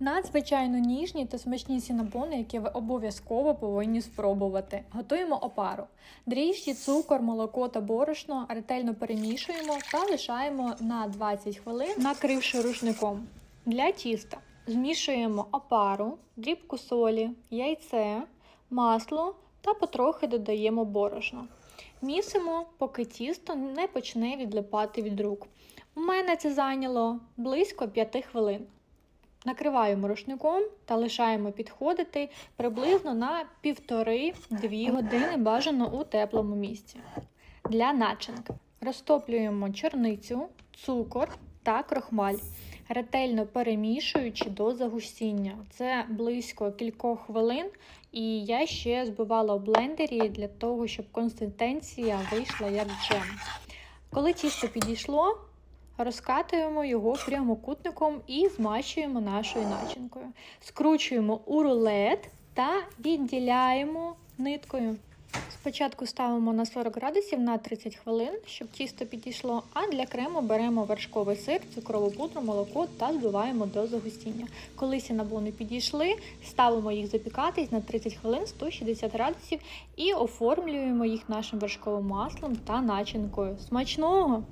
Надзвичайно ніжні та смачні сінабони, які ви обов'язково повинні спробувати. Готуємо опару. Дріжджі, цукор, молоко та борошно ретельно перемішуємо та лишаємо на 20 хвилин, накривши рушником. Для тіста змішуємо опару, дрібку солі, яйце, масло та потрохи додаємо борошно. Місимо, поки тісто не почне відлипати від рук. У мене це зайняло близько 5 хвилин. Накриваємо рушником та лишаємо підходити приблизно на 1,5-2 години бажано у теплому місці. Для начинки розтоплюємо чорницю, цукор та крохмаль, ретельно перемішуючи до загустіння. Це близько кількох хвилин, і я ще збивала в блендері для того, щоб консистенція вийшла як джем. Коли тісто підійшло, Розкатуємо його прямокутником і змащуємо нашою начинкою. Скручуємо у рулет та відділяємо ниткою. Спочатку ставимо на 40 градусів на 30 хвилин, щоб тісто підійшло, а для крему беремо вершковий сир, цукрову пудру, молоко та збиваємо до загустіння. Коли сінабони підійшли, ставимо їх запікатись на 30 хвилин 160 градусів і оформлюємо їх нашим вершковим маслом та начинкою. Смачного!